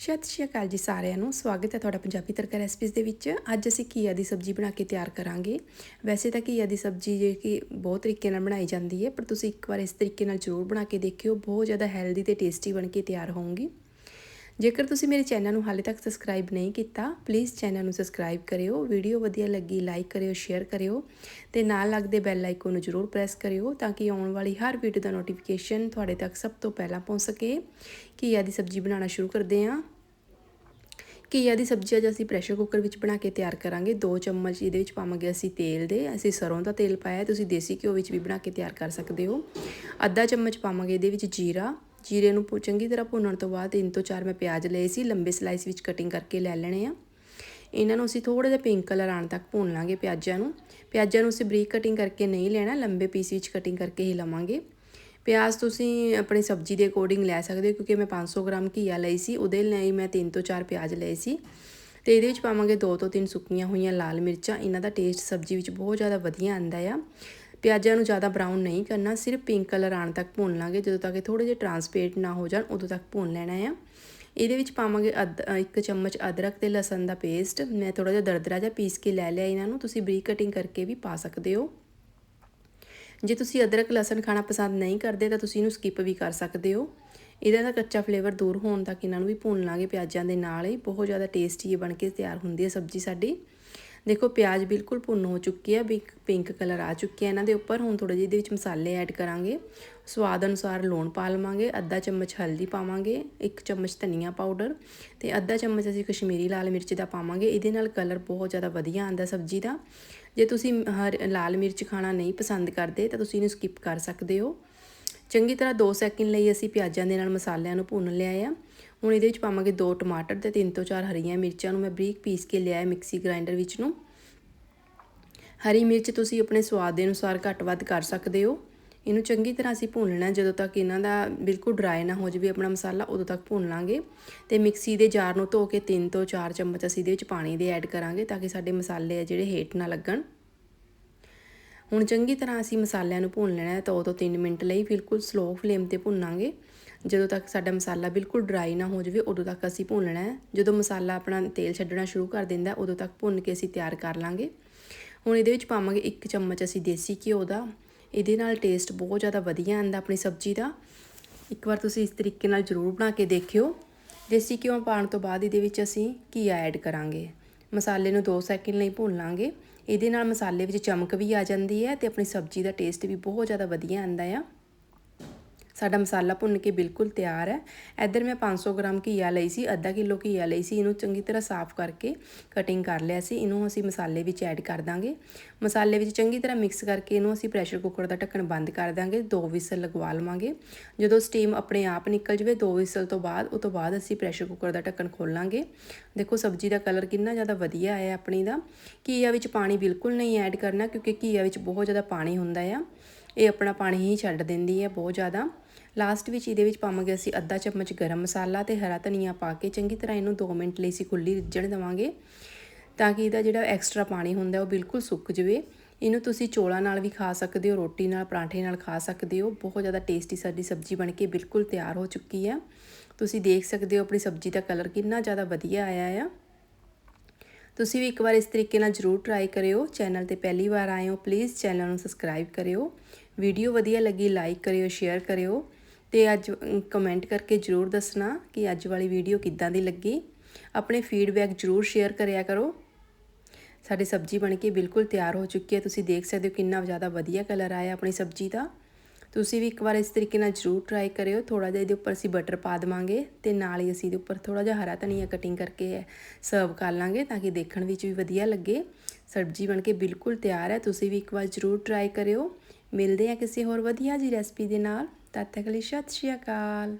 ਸਤਿ ਸ਼੍ਰੀ ਅਕਾਲ ਜੀ ਸਾਰਿਆਂ ਨੂੰ। ਸਵਾਗਤ ਹੈ ਤੁਹਾਡਾ ਪੰਜਾਬੀ ਤੜਕਾ ਰੈਸਪੀਜ਼ ਦੇ ਵਿੱਚ। ਅੱਜ ਅਸੀਂ ਘੀਆ ਦੀ ਸਬਜ਼ੀ ਬਣਾ ਕੇ ਤਿਆਰ ਕਰਾਂਗੇ। ਵੈਸੇ ਤਾਂ ਘੀਆ ਦੀ ਸਬਜ਼ੀ ਜਿਹੜੀ ਕਿ ਬਹੁਤ ਤਰੀਕੇ ਨਾਲ ਬਣਾਈ ਜਾਂਦੀ ਹੈ, ਪਰ ਤੁਸੀਂ ਇੱਕ ਵਾਰ ਇਸ ਤਰੀਕੇ ਨਾਲ ਜ਼ਰੂਰ ਬਣਾ ਕੇ ਦੇਖਿਓ। ਬਹੁਤ ਜ਼ਿਆਦਾ ਹੈਲਦੀ ਤੇ ਟੇਸਟੀ ਬਣ ਕੇ ਤਿਆਰ ਹੋਊਗੀ। ਜੇਕਰ ਤੁਸੀਂ ਮੇਰੇ ਚੈਨਲ ਨੂੰ ਹਾਲੇ ਤੱਕ ਸਬਸਕ੍ਰਾਈਬ ਨਹੀਂ ਕੀਤਾ ਪਲੀਜ਼ ਚੈਨਲ ਨੂੰ ਸਬਸਕ੍ਰਾਈਬ ਕਰਿਓ ਵੀਡੀਓ ਵਧੀਆ ਲੱਗੀ ਲਾਈਕ ਕਰਿਓ ਸ਼ੇਅਰ ਕਰਿਓ, ਤੇ ਨਾਲ ਲੱਗਦੇ ਬੈਲ ਆਈਕਨ ਨੂੰ ਜ਼ਰੂਰ ਪ੍ਰੈਸ ਕਰਿਓ ਤਾਂ ਕਿ ਆਉਣ ਵਾਲੀ ਹਰ ਵੀਡੀਓ ਦਾ ਨੋਟੀਫਿਕੇਸ਼ਨ ਤੁਹਾਡੇ ਤੱਕ ਸਭ ਤੋਂ ਪਹਿਲਾਂ ਪਹੁੰਚ ਸਕੇ। ਘੀਆ ਦੀ ਸਬਜ਼ੀ ਬਣਾਉਣਾ ਸ਼ੁਰੂ ਕਰਦੇ ਹਾਂ। ਘੀਆ ਦੀ ਸਬਜ਼ੀ ਅੱਜ ਅਸੀਂ ਪ੍ਰੈਸ਼ਰ ਕੁੱਕਰ ਵਿੱਚ ਬਣਾ ਕੇ ਤਿਆਰ ਕਰਾਂਗੇ। 2 ਚਮਚ ਇਹਦੇ ਵਿੱਚ ਪਾਵਾਂਗੇ ਅਸੀਂ ਤੇਲ ਦੇ। ਅਸੀਂ ਸਰੋਂ ਦਾ ਤੇਲ ਪਾਇਆ ਤੁਸੀਂ ਦੇਸੀ ਘਿਓ ਵਿੱਚ ਵੀ ਬਣਾ ਕੇ ਤਿਆਰ ਕਰ ਸਕਦੇ ਹੋ। ਅੱਧਾ ਚਮਚ ਪਾਵਾਂਗੇ ਇਹਦੇ ਵਿੱਚ ਜੀਰਾ। ਜੀਰੇ ਨੂੰ ਚੰਗੀ ਤਰ੍ਹਾਂ ਭੁੰਨਣ ਤੋਂ ਬਾਅਦ ਤਿੰਨ ਤੋਂ ਚਾਰ ਮੈਂ ਪਿਆਜ਼ ਲਏ ਸੀ, ਲੰਬੇ ਸਲਾਈਸ ਵਿੱਚ ਕਟਿੰਗ ਕਰਕੇ ਲੈ ਲੈਣੇ ਆ। ਇਹਨਾਂ ਨੂੰ ਅਸੀਂ ਥੋੜਾ ਜਿਹਾ ਪਿੰਕ ਕਲਰ ਆਣ ਤੱਕ ਭੁੰਨ ਲਾਂਗੇ ਪਿਆਜ਼ਾਂ ਨੂੰ। ਪਿਆਜ਼ਾਂ ਨੂੰ ਅਸੀਂ ਬਰੀਕ ਕਟਿੰਗ ਕਰਕੇ ਨਹੀਂ ਲੈਣਾ, ਲੰਬੇ ਪੀਸ ਵਿੱਚ ਕਟਿੰਗ ਕਰਕੇ ਹੀ ਲਵਾਂਗੇ। ਪਿਆਜ਼ ਤੁਸੀਂ ਆਪਣੀ ਸਬਜ਼ੀ ਦੇ ਅਕੋਰਡਿੰਗ ਲੈ ਸਕਦੇ ਹੋ, ਕਿਉਂਕਿ ਮੈਂ 500 ਗ੍ਰਾਮ ਘੀਆ ਲਈ ਸੀ, ਉਹਦੇ ਲਈ ਮੈਂ 3 ਤੋਂ 4 ਪਿਆਜ਼ ਲਏ ਸੀ। ਤੇ ਇਹਦੇ ਵਿੱਚ ਪਾਵਾਂਗੇ 2 ਤੋਂ 3 ਸੁੱਕੀਆਂ ਹੋਈਆਂ ਲਾਲ ਮਿਰਚਾਂ, ਇਹਨਾਂ ਦਾ ਟੇਸਟ ਸਬਜ਼ੀ ਵਿੱਚ ਬਹੁਤ ਜ਼ਿਆਦਾ ਵਧੀਆ ਆਂਦਾ ਆ। ਪਿਆਜ਼ਾਂ ਨੂੰ ਜ਼ਿਆਦਾ ਬਰਾਊਨ ਨਹੀਂ ਕਰਨਾ, ਸਿਰਫ ਪਿੰਕ ਕਲਰ ਆਣ ਤੱਕ ਭੁੰਨ ਲਾਂਗੇ। ਜਦੋਂ ਤੱਕ ਇਹ ਥੋੜੇ ਜਿਹਾ ਟਰਾਂਸਪੇਰੈਂਟ ਨਾ ਹੋ ਜਾਣ, ਉਦੋਂ ਤੱਕ ਭੁੰਨ ਲੈਣਾ ਆ। ਇਹਦੇ ਵਿੱਚ ਪਾਵਾਂਗੇ ਇੱਕ ਚਮਚ ਅਦਰਕ ਤੇ ਲਸਣ ਦਾ ਪੇਸਟ ਮੈਂ ਥੋੜਾ ਜਿਹਾ ਦਰਦਰਾ ਜਿਹਾ ਪੀਸ ਕੇ ਲੈ ਲਿਆ ਇਹਨਾਂ ਨੂੰ। ਤੁਸੀਂ ਬਰੀਕ ਕਟਿੰਗ ਕਰਕੇ ਵੀ ਪਾ ਸਕਦੇ ਹੋ। ਜੇ ਤੁਸੀਂ ਅਦਰਕ, ਲਸਣ ਖਾਣਾ ਪਸੰਦ ਨਹੀਂ ਕਰਦੇ, ਤਾਂ ਤੁਸੀਂ ਇਹਨੂੰ ਸਕਿਪ ਵੀ ਕਰ ਸਕਦੇ ਹੋ। ਇਹਦਾ ਦਾ ਕੱਚਾ ਫਲੇਵਰ ਦੂਰ ਹੋਣ ਤੱਕ ਇਹਨਾਂ ਨੂੰ ਵੀ ਭੁੰਨ ਲਾਂਗੇ ਪਿਆਜ਼ਾਂ ਦੇ ਨਾਲ ਹੀ। ਬਹੁਤ ਜ਼ਿਆਦਾ ਟੇਸਟੀ ਇਹ ਬਣ ਕੇ ਤਿਆਰ ਹੁੰਦੀ ਹੈ ਸਬਜ਼ੀ ਸਾਡੀ। ਦੇਖੋ, ਪਿਆਜ਼ ਬਿਲਕੁਲ ਭੁੰਨ ਹੋ ਚੁੱਕੀ ਹੈ ਵੀ ਪਿੰਕ ਕਲਰ ਆ ਚੁੱਕਿਆ ਇਹਨਾਂ ਦੇ ਉੱਪਰ ਹੁਣ ਥੋੜੇ ਜਿਹੇ ਇਹਦੇ ਵਿੱਚ ਮਸਾਲੇ ਐਡ ਕਰਾਂਗੇ। ਸਵਾਦ ਅਨੁਸਾਰ ਲੂਣ ਪਾ ਲਵਾਂਗੇ, ਅੱਧਾ ਚਮਚ ਹਲਦੀ ਪਾਵਾਂਗੇ, ਇੱਕ ਚਮਚ ਧਨੀਆ ਪਾਊਡਰ ਤੇ ਅੱਧਾ ਚਮਚ ਅਸੀਂ ਕਸ਼ਮੀਰੀ ਲਾਲ ਮਿਰਚ ਦਾ ਪਾਵਾਂਗੇ। ਇਹਦੇ ਨਾਲ ਕਲਰ ਬਹੁਤ ਜ਼ਿਆਦਾ ਵਧੀਆ ਆਂਦਾ ਸਬਜ਼ੀ ਦਾ। ਜੇ ਤੁਸੀਂ ਹਰ ਲਾਲ ਮਿਰਚ ਖਾਣਾ ਨਹੀਂ ਪਸੰਦ ਕਰਦੇ, ਤਾਂ ਤੁਸੀਂ ਇਹਨੂੰ ਸਕਿਪ ਕਰ ਸਕਦੇ ਹੋ। ਚੰਗੀ ਤਰ੍ਹਾਂ 2 ਸੈਕਿੰਡ ਲਈ ਅਸੀਂ ਪਿਆਜ਼ਾਂ ਦੇ ਨਾਲ ਮਸਾਲਿਆਂ ਨੂੰ ਭੁੰਨ ਲਿਆ ਆ। ਹੁਣ ਇਹਦੇ ਵਿੱਚ ਪਾਵਾਂਗੇ ਦੋ ਟਮਾਟਰ ਤੇ ਤਿੰਨ ਤੋਂ ਚਾਰ ਹਰੀਆਂ ਮਿਰਚਾਂ ਨੂੰ ਮੈਂ ਬਰੀਕ ਪੀਸ ਕੇ ਲਿਆ ਮਿਕਸੀ ਗ੍ਰਾਈਂਡਰ ਵਿੱਚ ਨੂੰ। ਹਰੀ ਮਿਰਚ ਤੁਸੀਂ ਆਪਣੇ ਸਵਾਦ ਦੇ ਅਨੁਸਾਰ ਘੱਟ ਵੱਧ ਕਰ ਸਕਦੇ ਹੋ। ਇਹਨੂੰ ਚੰਗੀ ਤਰ੍ਹਾਂ ਅਸੀਂ ਭੁੰਨ ਲੈਣਾ, ਜਦੋਂ ਤੱਕ ਇਹਨਾਂ ਦਾ ਬਿਲਕੁਲ ਡਰਾਈ ਨਾ ਹੋ ਜਾਵੇ ਆਪਣਾ ਮਸਾਲਾ, ਉਦੋਂ ਤੱਕ ਭੁੰਨ ਲਾਂਗੇ। ਤੇ ਮਿਕਸੀ ਦੇ ਜਾਰ ਨੂੰ ਧੋ ਕੇ 3 ਤੋਂ 4 ਚਮਚ ਅਸੀਂ ਇਹਦੇ ਵਿੱਚ ਪਾਣੀ ਦੇ ਐਡ ਕਰਾਂਗੇ ਤਾਂ ਕਿ ਸਾਡੇ ਮਸਾਲੇ ਆ ਜਿਹੜੇ ਹੇਠ ਨਾ ਲੱਗਣ। ਹੁਣ ਚੰਗੀ ਤਰ੍ਹਾਂ ਅਸੀਂ ਮਸਾਲਿਆਂ ਨੂੰ ਭੁੰਨ ਲੈਣਾ ਹੈ ਤਾਂ 2 ਤੋਂ 3 ਮਿੰਟ ਲਈ ਬਿਲਕੁਲ ਸਲੋ ਫਲੇਮ ਤੇ ਭੁੰਨਾਂਗੇ। ਜਦੋਂ ਤੱਕ ਸਾਡਾ ਮਸਾਲਾ ਬਿਲਕੁਲ ਡਰਾਈ ਨਾ ਹੋ ਜਾਵੇ, ਉਦੋਂ ਤੱਕ ਅਸੀਂ ਭੁੰਨਣਾ ਹੈ। ਜਦੋਂ ਮਸਾਲਾ ਆਪਣਾ ਤੇਲ ਛੱਡਣਾ ਸ਼ੁਰੂ ਕਰ ਦਿੰਦਾ ਉਦੋਂ ਤੱਕ ਭੁੰਨ ਕੇ ਅਸੀਂ ਤਿਆਰ ਕਰ ਲਾਂਗੇ। ਹੁਣ ਇਹਦੇ ਵਿੱਚ ਪਾਵਾਂਗੇ 1 ਚਮਚ ਅਸੀਂ ਦੇਸੀ ਘਿਓ ਦਾ। ਇਹਦੇ ਨਾਲ ਟੇਸਟ ਬਹੁਤ ਜ਼ਿਆਦਾ ਵਧੀਆ ਆਉਂਦਾ ਆਪਣੀ ਸਬਜ਼ੀ ਦਾ। ਇੱਕ ਵਾਰ ਤੁਸੀਂ ਇਸ ਤਰੀਕੇ ਨਾਲ ਜ਼ਰੂਰ ਬਣਾ ਕੇ ਦੇਖਿਓ। ਦੇਸੀ ਘਿਓ ਪਾਉਣ ਤੋਂ ਬਾਅਦ ਇਹਦੇ ਵਿੱਚ ਅਸੀਂ ਘੀਆ ਐਡ ਕਰਾਂਗੇ। ਮਸਾਲੇ ਨੂੰ 2 ਸੈਕਿੰਡ ਲਈ ਭੁੰਨ ਲਾਂਗੇ। ਇਹਦੇ ਨਾਲ ਮਸਾਲੇ ਵਿੱਚ ਚਮਕ ਵੀ ਆ ਜਾਂਦੀ ਹੈ ਤੇ ਆਪਣੀ ਸਬਜ਼ੀ ਦਾ ਟੇਸਟ ਵੀ ਬਹੁਤ ਜ਼ਿਆਦਾ ਵਧੀਆ ਆਉਂਦਾ ਆ। ਸਾਡਾ ਮਸਾਲਾ ਭੁੰਨ ਕੇ ਬਿਲਕੁਲ ਤਿਆਰ ਹੈ। ਇੱਧਰ ਮੈਂ 500 ਗ੍ਰਾਮ ਘੀਆ ਲਈ ਸੀ, ਅੱਧਾ ਕਿਲੋ ਘੀਆ ਲਈ ਸੀ, ਇਹਨੂੰ ਚੰਗੀ ਤਰ੍ਹਾਂ ਸਾਫ਼ ਕਰਕੇ ਕਟਿੰਗ ਕਰ ਲਿਆ ਸੀ। ਇਹਨੂੰ ਅਸੀਂ ਮਸਾਲੇ ਵਿੱਚ ਐਡ ਕਰ ਦਾਂਗੇ। ਮਸਾਲੇ ਵਿੱਚ ਚੰਗੀ ਤਰ੍ਹਾਂ ਮਿਕਸ ਕਰਕੇ ਇਹਨੂੰ ਅਸੀਂ ਪ੍ਰੈਸ਼ਰ ਕੁੱਕਰ ਦਾ ਢੱਕਣ ਬੰਦ ਕਰ ਦਾਂਗੇ, ਦੋ ਵਿਸਲ ਲਗਵਾ ਲਵਾਂਗੇ। ਜਦੋਂ ਸਟੀਮ ਆਪਣੇ ਆਪ ਨਿਕਲ ਜਵੇ, ਦੋ ਵਿਸਲ ਤੋਂ ਬਾਅਦ, ਉਹ ਤੋਂ ਬਾਅਦ ਅਸੀਂ ਪ੍ਰੈਸ਼ਰ ਕੁੱਕਰ ਦਾ ਢੱਕਣ ਖੋਲਾਂਗੇ। ਦੇਖੋ, ਸਬਜ਼ੀ ਦਾ ਕਲਰ ਕਿੰਨਾ ਜ਼ਿਆਦਾ ਵਧੀਆ ਆਇਆ ਆਪਣੀ ਦਾ। ਘੀਆ ਵਿੱਚ ਪਾਣੀ ਬਿਲਕੁਲ ਨਹੀਂ ਐਡ ਕਰਨਾ, ਕਿਉਂਕਿ ਘੀਆ ਵਿੱਚ ਬਹੁਤ ਜ਼ਿਆਦਾ ਪਾਣੀ ਹੁੰਦਾ ਆ। ਇਹ ਆਪਣਾ ਪਾਣੀ ਹੀ ਛੱਡ ਦਿੰਦੀ ਹੈ ਬਹੁਤ ਜ਼ਿਆਦਾ। ਲਾਸਟ ਵਿੱਚ ਇਹਦੇ ਵਿੱਚ ਪਾਵਾਂਗੇ ਅਸੀਂ ਅੱਧਾ ਚਮਚ ਗਰਮ ਮਸਾਲਾ ਤੇ ਹਰਾ ਧਨੀਆ ਪਾ ਕੇ ਚੰਗੀ ਤਰ੍ਹਾਂ ਇਹਨੂੰ 2 ਮਿੰਟ ਲਈ ਅਸੀਂ ਖੁੱਲੀ ਰਿੱਝਣ ਦੇਵਾਂਗੇ ਤਾਂ ਕਿ ਇਹਦਾ ਜਿਹੜਾ ਐਕਸਟਰਾ ਪਾਣੀ ਹੁੰਦਾ ਉਹ ਬਿਲਕੁਲ ਸੁੱਕ ਜਵੇ। ਇਹਨੂੰ ਤੁਸੀਂ ਚੋਲਾ ਨਾਲ ਵੀ ਖਾ ਸਕਦੇ ਹੋ, ਰੋਟੀ ਨਾਲ, ਪਰਾਂਠੇ ਨਾਲ ਖਾ ਸਕਦੇ ਹੋ। ਬਹੁਤ ਜ਼ਿਆਦਾ ਟੇਸਟੀ ਸਾਡੀ ਸਬਜ਼ੀ ਬਣ ਕੇ ਬਿਲਕੁਲ ਤਿਆਰ ਹੋ ਚੁੱਕੀ ਹੈ। ਤੁਸੀਂ ਦੇਖ ਸਕਦੇ ਹੋ ਆਪਣੀ ਸਬਜ਼ੀ ਦਾ ਕਲਰ ਕਿੰਨਾ ਜ਼ਿਆਦਾ ਵਧੀਆ ਆਇਆ ਆ। ਤੁਸੀਂ ਵੀ ਇੱਕ ਵਾਰ ਇਸ ਤਰੀਕੇ ਨਾਲ ਜ਼ਰੂਰ ਟਰਾਈ ਕਰਿਓ। ਚੈਨਲ ਤੇ ਪਹਿਲੀ ਵਾਰ ਆਏ ਹੋ ਪਲੀਜ਼ ਚੈਨਲ ਨੂੰ ਸਬਸਕ੍ਰਾਈਬ ਕਰਿਓ। ਵੀਡੀਓ ਵਧੀਆ ਲੱਗੀ ਲਾਈਕ ਕਰਿਓ ਸ਼ੇਅਰ ਕਰਿਓ ਤੇ ਅੱਜ ਕਮੈਂਟ ਕਰਕੇ ਜਰੂਰ ਦੱਸਣਾ ਕਿ ਅੱਜ ਵਾਲੀ ਵੀਡੀਓ ਕਿੱਦਾਂ ਦੀ ਲੱਗੀ। ਆਪਣੇ ਫੀਡਬੈਕ ਜਰੂਰ ਸ਼ੇਅਰ ਕਰਿਆ ਕਰੋ। ਸਾਡੀ ਸਬਜ਼ੀ ਬਣ ਕੇ ਬਿਲਕੁਲ ਤਿਆਰ ਹੋ ਚੁੱਕੀ ਹੈ। ਤੁਸੀਂ ਦੇਖ ਸਕਦੇ ਹੋ ਕਿੰਨਾ ਜ਼ਿਆਦਾ ਵਧੀਆ ਕਲਰ ਆਇਆ ਆਪਣੀ ਸਬਜ਼ੀ ਦਾ। ਤੁਸੀਂ ਵੀ ਇੱਕ ਵਾਰ ਇਸ ਤਰੀਕੇ ਨਾਲ ਜਰੂਰ ਟਰਾਈ ਕਰਿਓ। ਥੋੜਾ ਜਿਹਾ ਇਹਦੇ ਉੱਪਰ ਅਸੀਂ ਬਟਰ ਪਾ ਦਵਾਂਗੇ ਤੇ ਨਾਲ ਹੀ ਅਸੀਂ ਇਹਦੇ ਉੱਪਰ ਥੋੜਾ ਜਿਹਾ ਹਰਾ ਧਨੀਆ ਕਟਿੰਗ ਕਰਕੇ ਸਰਵ ਕਰ ਲਾਂਗੇ ਤਾਂ ਕਿ ਦੇਖਣ ਵਿੱਚ ਵੀ ਵਧੀਆ ਲੱਗੇ। ਸਬਜ਼ੀ ਬਣ ਕੇ ਬਿਲਕੁਲ ਤਿਆਰ ਹੈ। ਤੁਸੀਂ ਵੀ ਇੱਕ ਵਾਰ ਜਰੂਰ ਟਰਾਈ ਕਰਿਓ। ਮਿਲਦੇ ਆ ਕਿਸੇ ਹੋਰ ਵਧੀਆ ਜੀ ਰੈਸਪੀ ਦੇ ਨਾਲ। ਤਦ ਤੱਕ ਲਈ ਸਤਿ ਸ਼੍ਰੀ ਅਕਾਲ।